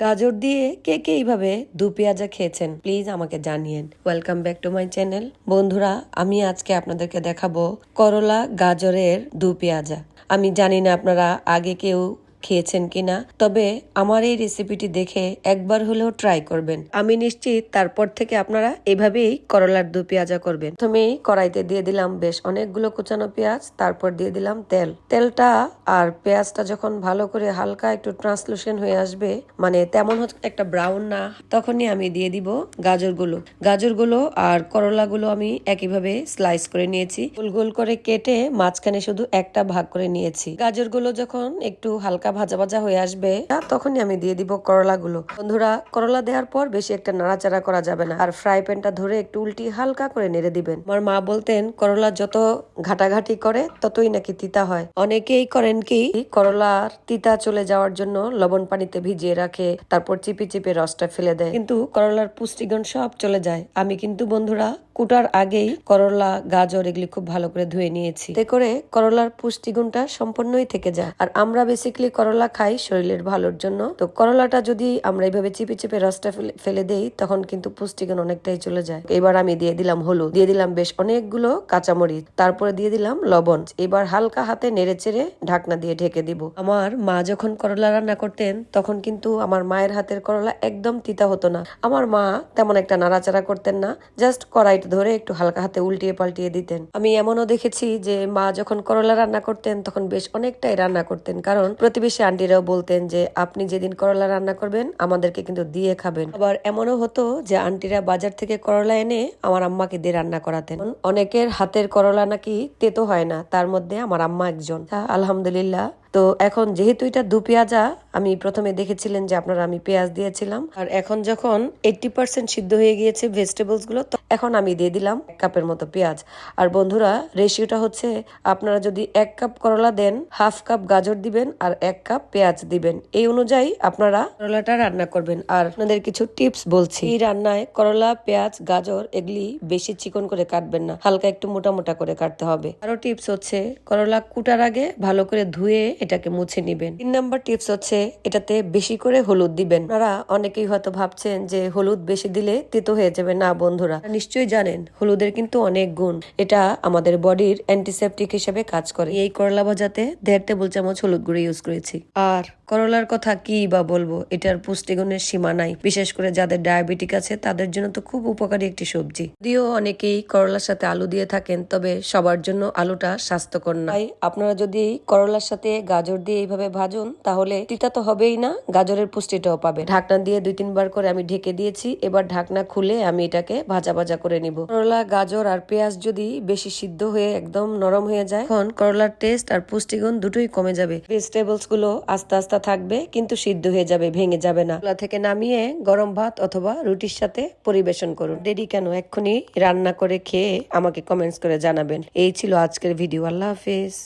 গাজর দিয়ে কে কে এইভাবে দু পেঁয়াজা খেয়েছেন প্লিজ আমাকে জানিয়েন। Welcome back to my channel বন্ধুরা, আমি আজকে আপনাদেরকে দেখাবো করলা গাজরের দু পেঁয়াজা। আমি জানি না আপনারা আগে কেউ খেয়েছেন কিনা, তবে আমার এই রেসিপিটি দেখে একবার হলেও ট্রাই করবেন। আমি নিশ্চিত তারপর থেকে আপনারা এভাবেই করলার দু পেঁয়াজা করবেন। প্রথমেই কড়াইতে দিয়ে দিলাম বেশ অনেকগুলো কুচানো পেঁয়াজ, তারপর দিয়ে দিলাম তেল। তেলটা আর পেঁয়াজটা যখন ভালো করে হালকা একটু ট্রান্সলুশন হয়ে আসবে মানে তেমন হচ্ছে একটা ব্রাউন না, তখনই আমি দিয়ে দিব গাজরগুলো। গাজরগুলো আর করলাগুলো আমি একইভাবে স্লাইস করে নিয়েছি। গোল গোল করে কেটে মাঝখানে শুধু একটা ভাগ করে নিয়েছি। গাজরগুলো যখন একটু হালকা ভাজা ভাজা হয়ে আসবে, তখনই আমি দিয়ে দিব করলাগুলো। বন্ধুরা, করলা দেওয়ার পর বেশি একটা নাড়াচাড়া করা যাবে না। আর ফ্রাই প্যানটা ধরে একটু উল্টি হালকা করে নেড়ে দিবেন। আমার মা বলতেন, করলা যত ঘাটাঘাটি করে, ততই নাকি তিতা হয়। অনেকেই করেন কি, করলার তিতা চলে যাওয়ার জন্য লবণ পানিতে ভিজিয়ে রাখে, তারপর চিপে চিপে রসটা ফেলে দেয়। কিন্তু করলার পুষ্টিগুণ সব চলে যায়। আমি কিন্তু, বন্ধুরা কুটার আগেই করলা, গাজর এগুলি খুব ভালো করে ধুয়ে নিয়েছি। এতে করে করলার পুষ্টিগুণটা সম্পূর্ণই থেকে যায়। আর আমরা বেসিক্যালি করলা খাই শরীরের ভালোর জন্য। তো করলাটা যদি আমরা এইভাবে চিপে চিপে রসটা ফেলে দেই, তখন কিন্তু পুষ্টিগুণ অনেকটাই চলে যায়। এবার আমি দিয়ে দিলাম হলুদ। দিয়ে দিলাম বেশ অনেকগুলো কাঁচামরিচ। তারপরে দিয়ে দিলাম লবণ। এবার হালকা হাতে নেড়ে চেড়ে ঢাকনা দিয়ে ঢেকে দিব। আমার মা যখন করলা রান্না করতেন, তখন কিন্তু আমার মায়ের হাতের করলা একদম তিতা হতো না। আমার মা তেমন একটা নাড়াচাড়া করতেন না। জাস্ট কড়াইটা ধরে একটু হালকা হাতে উল্টিয়ে পাল্টিয়ে দিতেন। আমি এমনও দেখেছি যে মা যখন করলা রান্না করতেন, তখন বেশ অনেকটাই রান্না করতেন। কারণ প্রতিবেশী আন্টিরাও বলতেন যে, আপনি যেদিন করলা রান্না করবেন, আমাদেরকে কিন্তু দিয়ে খাবেন। আবার এমনও হতো যে, আন্টিরা বাজার থেকে করলা এনে আমার আম্মাকে দিয়ে রান্না করাতেন। অনেকের হাতের করলা নাকি তেতো হয় না, তার মধ্যে আমার আম্মা একজন। আলহামদুলিল্লাহ তো এখন যেহেতু এটা দু পেঁয়াজা, আমি প্রথমে দেখেছিলেন যে আপনারা আমি পেঁয়াজ দিয়েছিলাম। আর এখন যখন এইটটি পার্সেন্ট সিদ্ধ হয়ে গিয়েছে ভেজিটেবলসগুলো তো এখন আমি দিয়ে দিলাম এক কাপের মতো পেঁয়াজ। আর বন্ধুরা, রেশিওটা হচ্ছে আপনারা যদি এক কাপ করলা দেন, হাফ কাপ গাজর দিবেন আর এক কাপ পেঁয়াজ দিবেন। এই অনুযায়ী আপনারা করলাটা রান্না করবেন। আর আপনাদের কিছু টিপস বলছি। এই রান্নায় করলা, পেঁয়াজ, গাজর এগুলি বেশি চিকন করে কাটবেন না, হালকা একটু মোটা মোটা করে কাটতে হবে। আরও টিপস হচ্ছে, করলা কুটার আগে ভালো করে ধুয়ে এটাকে মুছে নিবেন। তিন নাম্বার টিপস হচ্ছে, এটাতে বেশি করে হলুদ দিবেন। আপনারা অনেকেই হয়তো ভাবছেন যে হলুদ বেশি দিলে তেতো হয়ে যাবে। না বন্ধুরা নিশ্চয়ই জানেন, হলুদের কিন্তু অনেক গুণ। এটা আমাদের বডির অ্যান্টিসেপটিক হিসেবে কাজ করে। এই করলা ভাজাতে দেড় টেবিল চামচ হলুদ গুঁড়ো ইউজ করেছি। আর করলার কথা কি বা বলব এটার পুষ্টিগুণের সীমা নাই। বিশেষ করে যাদের ডায়াবেটিক আছে তাদের জন্য তো খুব উপকারী একটি সবজি। যদিও অনেকেই করলার সাথে আলু দিয়ে থাকেন তবে সবার জন্য আলুটা স্বাস্থ্যকর না। আপনারা যদি করলার সাথে গাজর দিয়ে এইভাবে ভাজুন তাহলে তিতা তো হবেই না গাজরের পুষ্টিটাও পাবে ঢাকনা দিয়ে দুই তিনবার করে আমি ঢেকে দিয়েছি এবার ঢাকনা খুলে আমি এটাকে ভাজা ভাজা করে নিব। করলা গাজর আর পেঁয়াজ যদি বেশি সিদ্ধ হয়ে একদম নরম হয়ে যায় তখন করলার টেস্ট আর পুষ্টিগুণ দুটোই কমে যাবে। ভেজিটেবলসগুলো আস্তে আস্তে থাকবে, কিন্তু সিদ্ধ হয়ে যাবে, ভেঙে যাবে না। চুলা থেকে নামিয়ে গরম ভাত অথবা রুটির সাথে পরিবেশন করুন। দেরি কেন? এক্ষুনি রান্না করে খেয়ে আমাকে কমেন্টস করে জানাবেন। এই ছিল আজকের ভিডিও আল্লাহ হাফেজ।